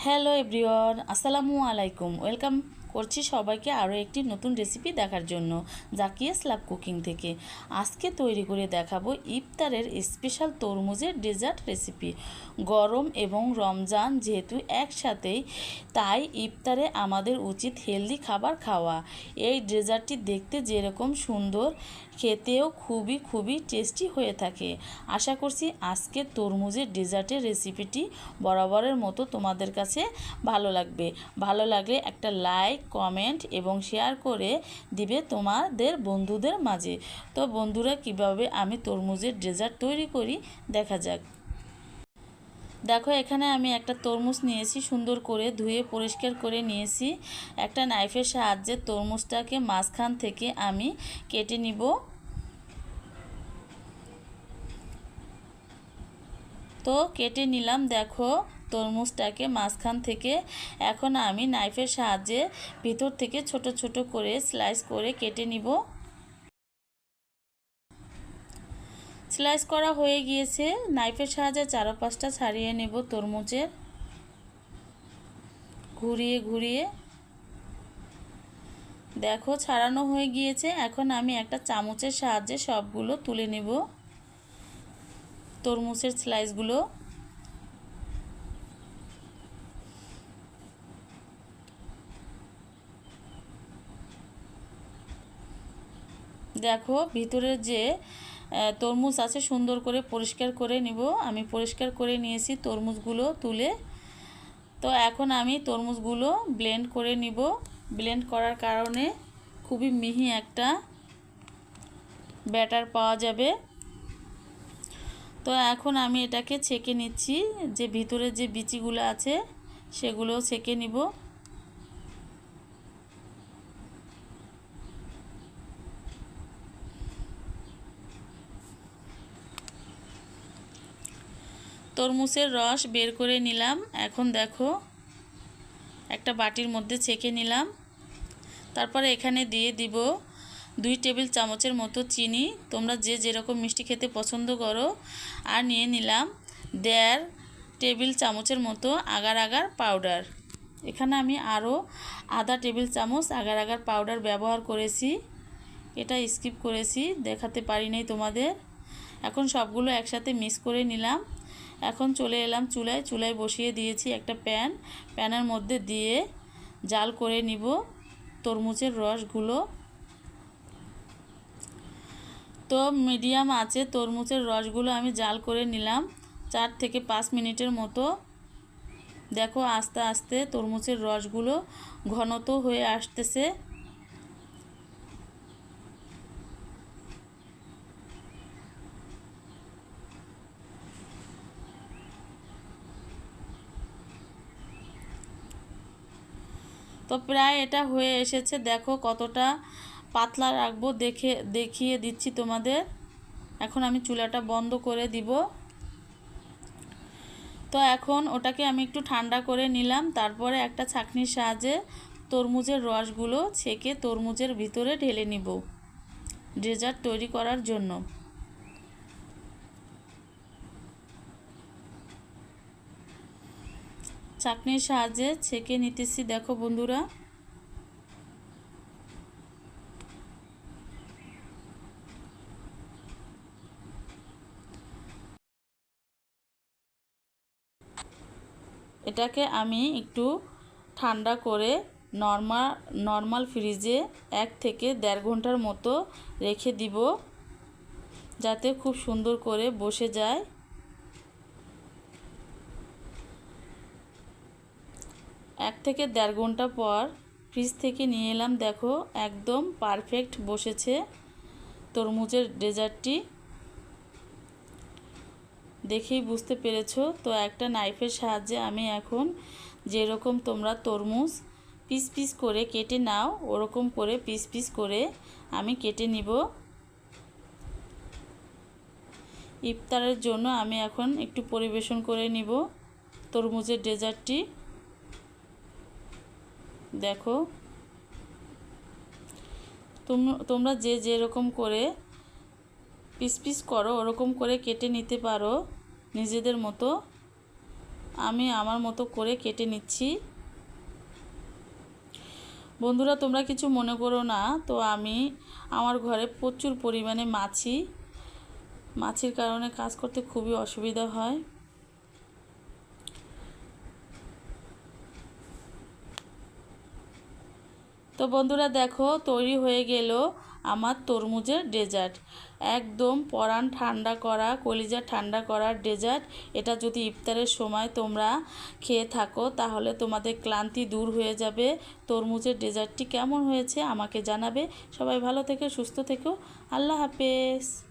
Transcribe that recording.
Hello everyone আসসালামু আলাইকুম welcome করছি সবাইকে আরও একটি নতুন রেসিপি দেখার জন্য, জাকিয়া স্লাব কুকিং থেকে। আজকে তৈরি করে দেখাবো ইফতারের স্পেশাল তরমুজের ডেজার্ট রেসিপি গরম এবং রমজান যেহেতু একসাথেই, তাই ইফতারে আমাদের উচিত হেলদি খাবার খাওয়া। এই ডেজার্টটি দেখতে যেরকম সুন্দর, খেতেও খুবই খুবই টেস্টি হয়ে থাকে। আশা করছি আজকে তরমুজের ডেজার্টের রেসিপিটি বরাবরের মতো তোমাদের কাছে ভালো লাগবে। ভালো লাগলে একটা লাইক কমেন্ট এবং শেয়ার করে দিবে তোমাদের বন্ধুদের মাঝে। তো বন্ধুরা, কীভাবে আমি তরমুজের ডেজার্ট তৈরি করি? দেখা যাক। দেখো, এখানে আমি একটা তরমুজ নিয়েছি, সুন্দর করে ধুয়ে পরিষ্কার করে নিয়েছি। একটা নাইফের সাহায্যে তরমুজটাকে মাঝখান থেকে আমি কেটে নিব। তো কেটে নিলাম, দেখো। তরমুজটাকে মাঝখান থেকে এখন আমি নাইফের সাহায্যে ভিতর থেকে ছোট ছোট করে স্লাইস করে কেটে নিব। স্লাইস করা হয়ে গিয়েছে। নাইফের সাহায্যে চারো পাঁচটা ছাড়িয়ে নেব তরমুজের। ঘুরিয়ে ঘুরিয়ে। দেখো, ছাড়ানো হয়ে গিয়েছে। এখন আমি একটা চামচের সাহায্যে সবগুলো তুলে নেব। তরমুজের স্লাইসগুলো দেখো ভিতরের যে তরমুজ আছে সুন্দর করে পরিষ্কার করে নিব। আমি পরিষ্কার করে নিয়েছি তরমুজগুলো তুলে। তো এখন আমি তরমুজগুলো ব্লেন্ড করে নিব। ব্লেন্ড করার কারণে খুবই মিহি একটা ব্যাটার পাওয়া যাবে। তো এখন আমি এটাকে ছেঁকে নিচ্ছি। যে ভিতরে যে বিচিগুলো আছে সেগুলো ছেঁকে নিব। তরমুজের রস বের করে নিলাম। এখন দেখো, একটা বাটির মধ্যে ছেঁকে নিলাম। তারপরে এখানে দিয়ে দিব দুই টেবিল চামচের মতো চিনি। তোমরা যে যেরকম মিষ্টি খেতে পছন্দ করো। আর নিয়ে নিলাম দেড় টেবিল চামচের মতো আগার আগার পাউডার। এখানে আমি আরও আধা টেবিল চামচ আগার আগার পাউডার ব্যবহার করেছি। এটা স্কিপ করেছি, দেখাতে পারি নাই তোমাদের। এখন সবগুলো একসাথে মিক্স করে নিলাম। এখন চলে এলাম চুলায়। চুলায় বসিয়ে দিয়েছি একটা প্যান। প্যানের মধ্যে দিয়ে জাল করে নিব তরমুজের রসগুলো। তো মিডিয়াম আছে তরমুজের রসগুলো আমি জাল করে নিলাম চার থেকে পাঁচ মিনিটের মতো। দেখো আস্তে আস্তে তরমুজের রসগুলো ঘনত হয়ে আসতেছে। তো প্রায় এটা হয়ে এসেছে। দেখো কতটা পাতলা রাখব, দেখে, দেখিয়ে দিচ্ছি তোমাদের। এখন আমি চুলাটা বন্ধ করে দিব। তো এখন ওটাকে আমি একটু ঠান্ডা করে নিলাম। তারপরে একটা ছাঁকনির সাহায্যে তরমুজের রসগুলো ছেঁকে তরমুজের ভিতরে ঢেলে নিব, ডেজার্ট তৈরি করার জন্য। চাকনির সাহায্যে ছেঁকে নিতেছি, দেখো বন্ধুরা। এটাকে আমি একটু ঠান্ডা করে নর্মাল নর্মাল ফ্রিজে এক থেকে দেড় ঘণ্টার মতো রেখে দিব, যাতে খুব সুন্দর করে বসে যায়। এক থেকে দেড় ঘণ্টা পর ফ্রিজ থেকে নিয়ে এলাম, দেখো একদম পারফেক্ট বসেছে তরমুজের ডেজার্টটি দেখেই বুঝতে পেরেছ? তো একটা নাইফের সাহায্যে আমি এখন যেরকম তোমরা তরমুজ পিস পিস করে কেটে নাও, ওরকম করে পিস পিস করে আমি কেটে নিব। ইফতারের জন্য আমি এখন একটু পরিবেশন করে নিব তরমুজের ডেজার্টটি দেখো। তোমরা যে যেরকম করে পিস পিস করো, ওরকম করে কেটে নিতে পারো নিজেদের মতো। আমি আমার মতো করে কেটে নিচ্ছি। বন্ধুরা, তোমরা কিছু মনে করো না। তো আমি আমার ঘরে প্রচুর পরিমাণে মাছি। মাছির কারণে কাজ করতে খুবই অসুবিধা হয়। তো বন্ধুরা দেখো, তৈরি হয়ে গেল আমার তরমুজের ডেজার্ট একদম পরাণ ঠান্ডা করা, কলিজা ঠান্ডা করার ডেজার্ট এটা যদি ইফতারের সময় তোমরা খেয়ে থাকো, তাহলে তোমাদের ক্লান্তি দূর হয়ে যাবে। তরমুজের ডেজার্টটি কেমন হয়েছে আমাকে জানাবে। সবাই ভালো থেকে, সুস্থ থেকো। আল্লাহ হাফেজ।